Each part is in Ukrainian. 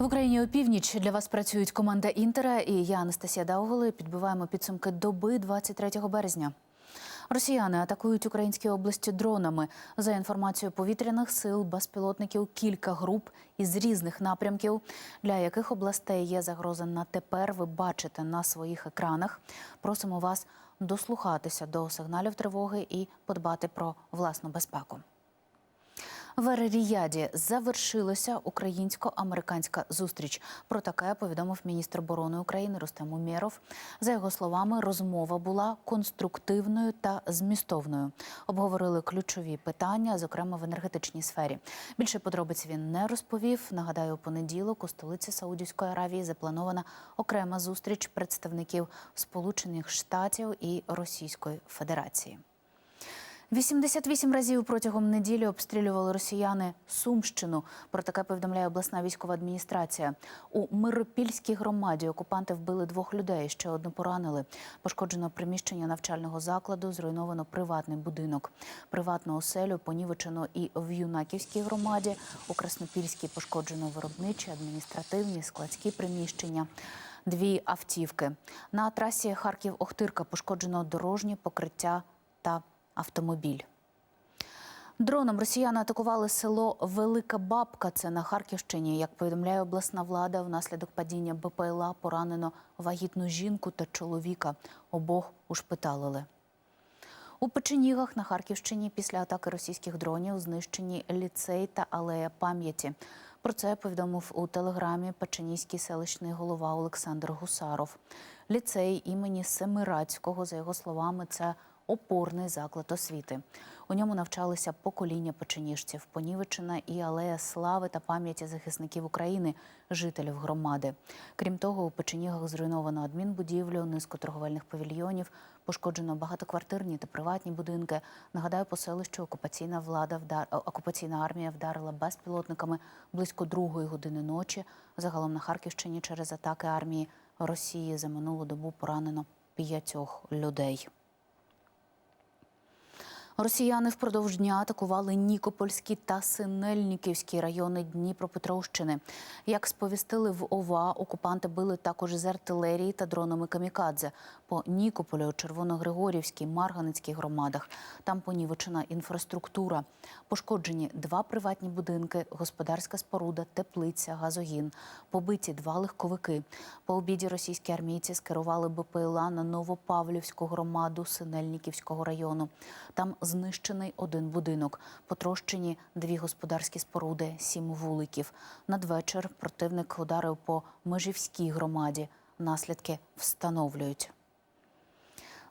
В Україні опівніч для вас працюють команда Інтера і я Анастасія Дауголи. Підбиваємо підсумки доби 23 березня. Росіяни атакують українські області дронами. За інформацією повітряних сил, безпілотників кілька груп із різних напрямків, для яких областей є загроза на тепер. Ви бачите на своїх екранах. Просимо вас дослухатися до сигналів тривоги і подбати про власну безпеку. В Ер-Ріяді завершилася українсько-американська зустріч. Про таке повідомив міністр оборони України Рустем Умєров. За його словами, розмова була конструктивною та змістовною. Обговорили ключові питання, зокрема в енергетичній сфері. Більше подробиць він не розповів. Нагадаю, у понеділок у столиці Саудівської Аравії запланована окрема зустріч представників Сполучених Штатів і Російської Федерації. 88 разів протягом неділі обстрілювали росіяни Сумщину. Про таке повідомляє обласна військова адміністрація. У Миропільській громаді окупанти вбили двох людей, ще одну поранили. Пошкоджено приміщення навчального закладу, зруйновано приватний будинок. Приватну оселю понівечено і в Юнаківській громаді. У Краснопільській пошкоджено виробничі, адміністративні, складські приміщення. Дві автівки на трасі Харків-Охтирка пошкоджено дорожнє покриття та автомобіль. Дроном росіяни атакували село Велика Бабка. Це на Харківщині. Як повідомляє обласна влада, внаслідок падіння БПЛА поранено вагітну жінку та чоловіка. Обох ушпиталили. У Печенігах на Харківщині після атаки російських дронів знищені ліцей та алея пам'яті. Про це повідомив у телеграмі Печенізький селищний голова Олександр Гусаров. Ліцей імені Семирадського, за його словами, це опорний заклад освіти. У ньому навчалися покоління печеніжців, понівечена і алея слави та пам'яті захисників України, жителів громади. Крім того, у печенігах зруйновано адмінбудівлю, низку торговельних павільйонів, пошкоджено багатоквартирні та приватні будинки. Нагадаю, по селищу окупаційна влада вдар... окупаційна армія вдарила безпілотниками близько другої години ночі. Загалом на Харківщині через атаки армії Росії за минулу добу поранено п'ятьох людей. Росіяни впродовж дня атакували Нікопольський та Синельниківський райони Дніпропетровщини. Як сповістили в ОВА, окупанти били також з артилерії та дронами камікадзе по Нікополю, Червоногригорівській, Марганицькій громадах. Там понівечена інфраструктура. Пошкоджені два приватні будинки, господарська споруда, теплиця, газогін. Побиті два легковики. По обіді російські армійці скерували БПЛА на Новопавлівську громаду Синельниківського району. Там знищений один будинок, потрощені дві господарські споруди, сім вуликів. Надвечір противник ударив по Межівській громаді. Наслідки встановлюють.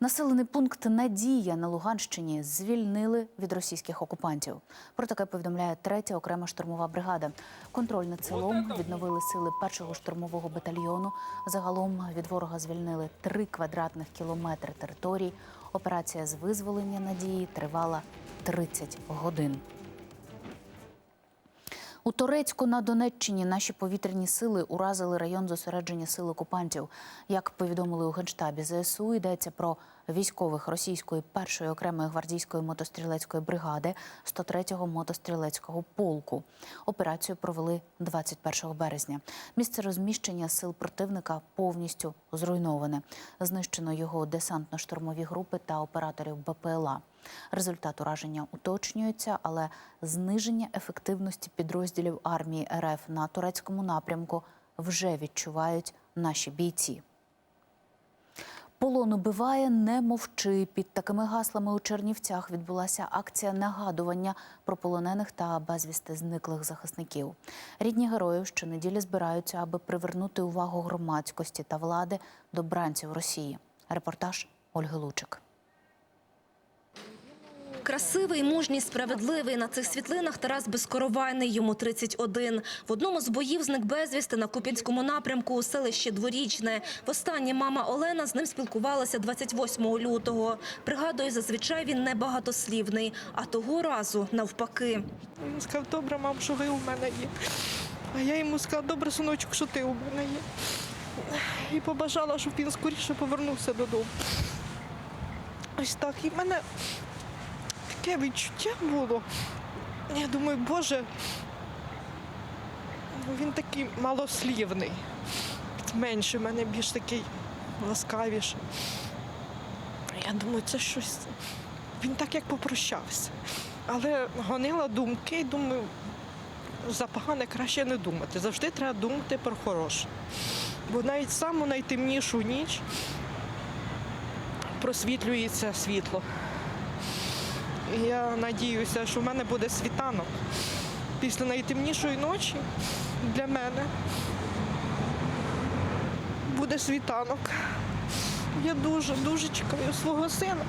Населений пункт Надія на Луганщині звільнили від російських окупантів. Про таке повідомляє третя окрема штурмова бригада. Контроль над селом відновили сили першого штурмового батальйону. Загалом від ворога звільнили три квадратних кілометри територій. Операція з визволення надії тривала 30 годин. У Торецьку на Донеччині наші повітряні сили уразили район зосередження сил окупантів. Як повідомили у генштабі ЗСУ, йдеться про військових російської першої окремої гвардійської мотострілецької бригади 103-го мотострілецького полку. Операцію провели 21 березня. Місце розміщення сил противника повністю зруйноване. Знищено його десантно-штурмові групи та операторів БПЛА. Результат ураження уточнюється, але зниження ефективності підрозділів армії РФ на турецькому напрямку вже відчувають наші бійці. Полон убиває, не мовчи. Під такими гаслами у Чернівцях відбулася акція нагадування про полонених та безвісти зниклих захисників. Рідні героїв щонеділі збираються, аби привернути увагу громадськості та влади до бранців Росії. Репортаж Ольги Лучик. Красивий, мужній, справедливий. На цих світлинах Тарас Безкоровайний, йому 31. В одному з боїв зник безвісти на Купінському напрямку у селищі Дворічне. Востаннє мама Олена з ним спілкувалася 28 лютого. Пригадує, зазвичай він небагатослівний, а того разу навпаки. Він сказав, добре, мам, що ви у мене є. А я йому сказала, добре, синочок, що ти у мене є. І побажала, щоб він скоріше повернувся додому. Ось так. І мене таке відчуття було. Я думаю, Боже, він такий малослівний. Менше в мене більш такий ласкавіший. Я думаю, це щось. Він так як попрощався. Але гонила думки і думаю, за погане краще не думати. Завжди треба думати про хороше. Бо навіть саму найтемнішу ніч просвітлюється світло. Я надіюся, що в мене буде світанок. Після найтемнішої ночі для мене буде світанок. Я дуже, дуже чекаю свого сина.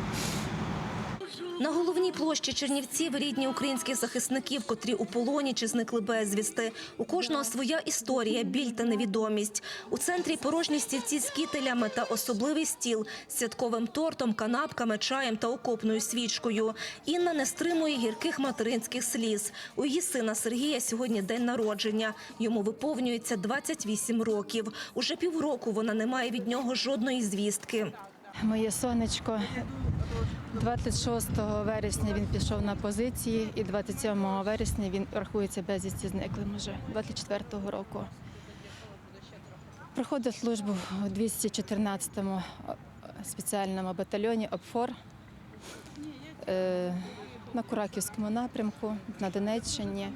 На головній площі Чернівців рідні українських захисників, котрі у полоні чи зникли безвісти. У кожного своя історія, біль та невідомість. У центрі порожні стільці з кітелями та особливий стіл святковим тортом, канапками, чаєм та окопною свічкою. Інна не стримує гірких материнських сліз. У її сина Сергія сьогодні день народження. Йому виповнюється 28 років. Уже півроку вона не має від нього жодної звістки. Моє сонечко. 26 вересня він пішов на позиції, і 27 вересня він рахується безвісті зниклим уже 24-го року. Проходив службу у 214-му спеціальному батальйоні ОПФОР е, на Кураківському напрямку на Донеччині.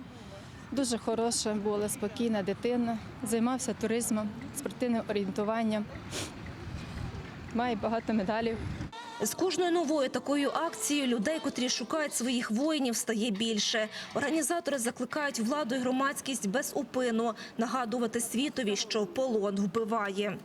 Дуже хороша була, спокійна дитина, займався туризмом, спортивним орієнтуванням. Має багато медалів. З кожною новою такою акцією людей, котрі шукають своїх воїнів, стає більше. Організатори закликають владу і громадськість без упину нагадувати світові, що полон вбиває.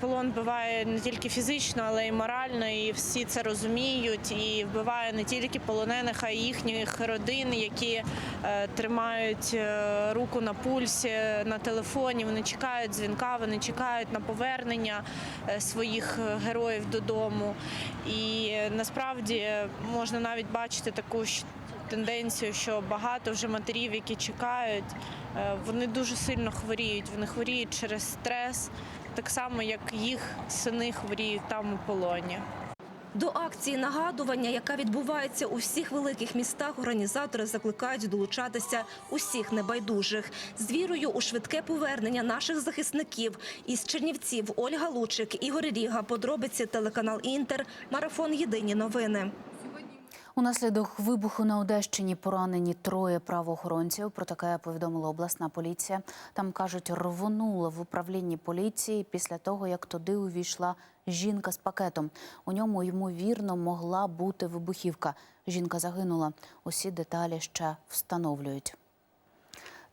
Полон вбиває не тільки фізично, але й морально, і всі це розуміють. І вбиває не тільки полонених, а й їхніх родин, які е, тримають е, руку на пульсі, на телефоні. Вони чекають дзвінка, вони чекають на повернення е, своїх героїв додому. І насправді можна навіть бачити таку тенденцію, що багато вже матерів, які чекають, е, вони дуже сильно хворіють. Вони хворіють через стрес так само, як їх сини хворіють там у полоні. До акції нагадування, яка відбувається у всіх великих містах, організатори закликають долучатися усіх небайдужих з вірою у швидке повернення наших захисників. Із Чернівців Ольга Лучик, Ігор Ріга, подробиці телеканал Інтер, марафон Єдині новини. Унаслідок вибуху на Одещині поранені троє правоохоронців. Про таке повідомила обласна поліція. Там кажуть, рвонула в управлінні поліції після того, як туди увійшла жінка з пакетом. У ньому ймовірно могла бути вибухівка. Жінка загинула. Усі деталі ще встановлюють.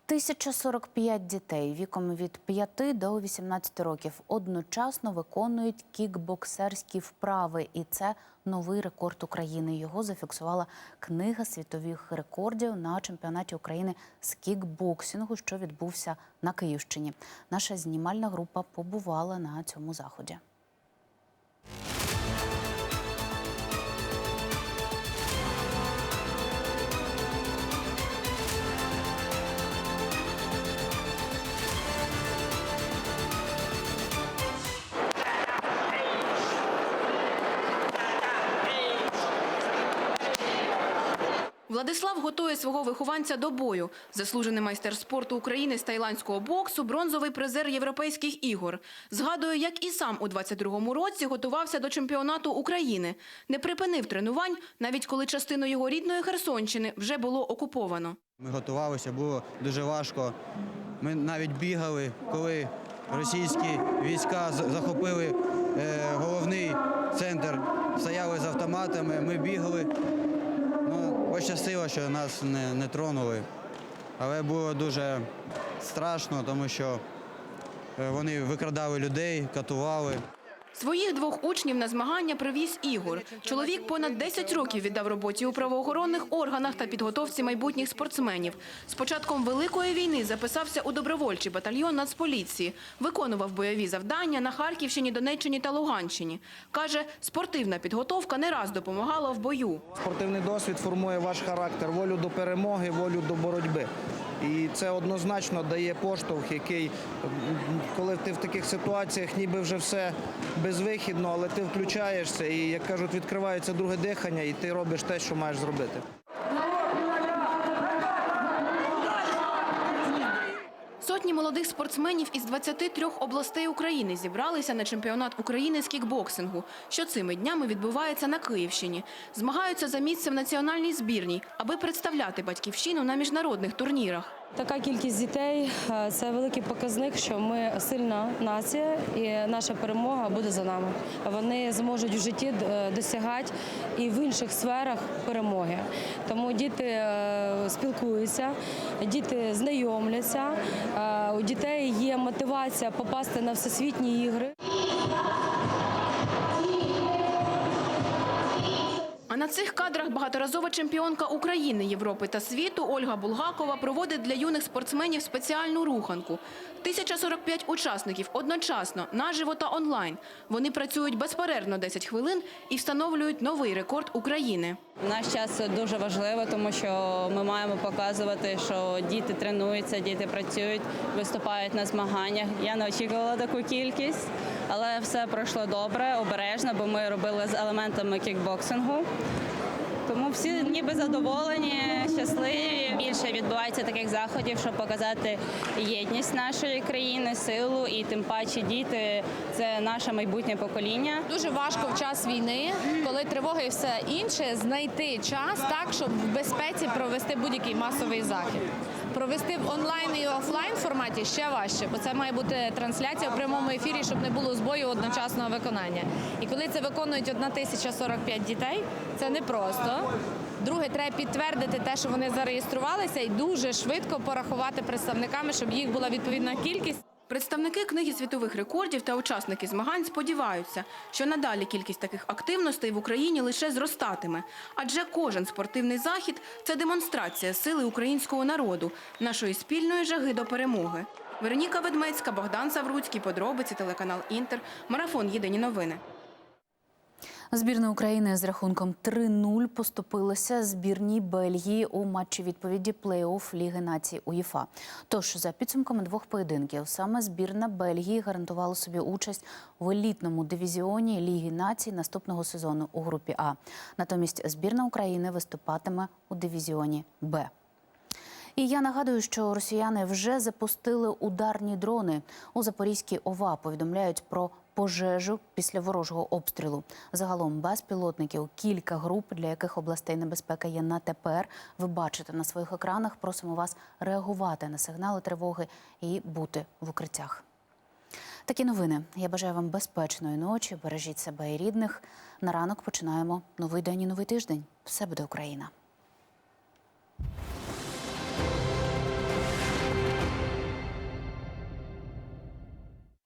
1045 дітей віком від 5 до 18 років одночасно виконують кікбоксерські вправи, і це новий рекорд України. Його зафіксувала книга світових рекордів на чемпіонаті України з кікбоксингу, що відбувся на Київщині. Наша знімальна група побувала на цьому заході. Владислав готує свого вихованця до бою. Заслужений майстер спорту України з тайландського боксу, бронзовий призер європейських ігор. Згадує, як і сам у 22-му році готувався до чемпіонату України. Не припинив тренувань, навіть коли частину його рідної Херсонщини вже було окуповано. Ми готувалися, було дуже важко. Ми навіть бігали, коли російські війська захопили е, головний центр, стояли з автоматами, ми бігали. Пощастило, що нас не, не тронули. Але було дуже страшно, тому що е, вони викрадали людей, катували. Своїх двох учнів на змагання привіз Ігор. Чоловік понад 10 років віддав роботі у правоохоронних органах та підготовці майбутніх спортсменів. З початком Великої війни записався у добровольчий батальйон Нацполіції. Виконував бойові завдання на Харківщині, Донеччині та Луганщині. Каже, спортивна підготовка не раз допомагала в бою. Спортивний досвід формує ваш характер, волю до перемоги, волю до боротьби. І це однозначно дає поштовх, який, коли ти в таких ситуаціях ніби вже все безвихідно, але ти включаєшся і, як кажуть, відкривається друге дихання, і ти робиш те, що маєш зробити. Півсотні молодих спортсменів із 23 областей України зібралися на чемпіонат України з кікбоксингу, що цими днями відбувається на Київщині. Змагаються за місце в національній збірній, аби представляти батьківщину на міжнародних турнірах. Така кількість дітей е, це великий показник, що ми сильна нація і наша перемога буде за нами. Вони зможуть в житті е, досягати і в інших сферах перемоги. Тому діти е, спілкуються, діти знайомляться. У дітей є мотивація попасти на всесвітні ігри. На цих кадрах багаторазова чемпіонка України, Європи та світу Ольга Булгакова проводить для юних спортсменів спеціальну руханку. 1045 учасників одночасно, наживо та онлайн. Вони працюють безперервно 10 хвилин і встановлюють новий рекорд України. Наш час дуже важливо, тому що ми маємо показувати, що діти тренуються, діти працюють, виступають на змаганнях. Я не очікувала таку кількість, але все пройшло добре, обережно, бо ми робили з елементами кікбоксингу. Тому всі ніби задоволені, щасливі. Більше відбувається таких заходів, щоб показати єдність нашої країни, силу і тим паче діти це наше майбутнє покоління. Дуже важко в час війни, коли тривога і все інше, знайти час так, щоб в безпеці провести будь-який масовий захід. Провести в онлайн і офлайн форматі ще важче, бо це має бути трансляція в прямому ефірі, щоб не було збою одночасного виконання. І коли це виконують 1045 дітей, це непросто. Друге, треба підтвердити те, що вони зареєструвалися, і дуже швидко порахувати представниками, щоб їх була відповідна кількість. Представники книги світових рекордів та учасники змагань сподіваються, що надалі кількість таких активностей в Україні лише зростатиме. Адже кожен спортивний захід це демонстрація сили українського народу, нашої спільної жаги до перемоги. Вероніка Ведмецька, Богдан Савруцький, подробиці, телеканал Інтер, марафон Єдині новини. Збірна України з рахунком 3-0 поступилася збірній Бельгії у матчі відповіді плей-офф Ліги націй УЄФА. Тож, за підсумками двох поєдинків, саме збірна Бельгії гарантувала собі участь в елітному дивізіоні Ліги націй наступного сезону у групі А. Натомість збірна України виступатиме у дивізіоні Б. І я нагадую, що росіяни вже запустили ударні дрони у Запорізькій ОВА. Повідомляють про пожежу після ворожого обстрілу. Загалом безпілотників кілька груп, для яких областей небезпека є на тепер. Ви бачите на своїх екранах. Просимо вас реагувати на сигнали тривоги і бути в укриттях. Такі новини. Я бажаю вам безпечної ночі. Бережіть себе і рідних. На ранок починаємо новий день і новий тиждень. Все буде Україна.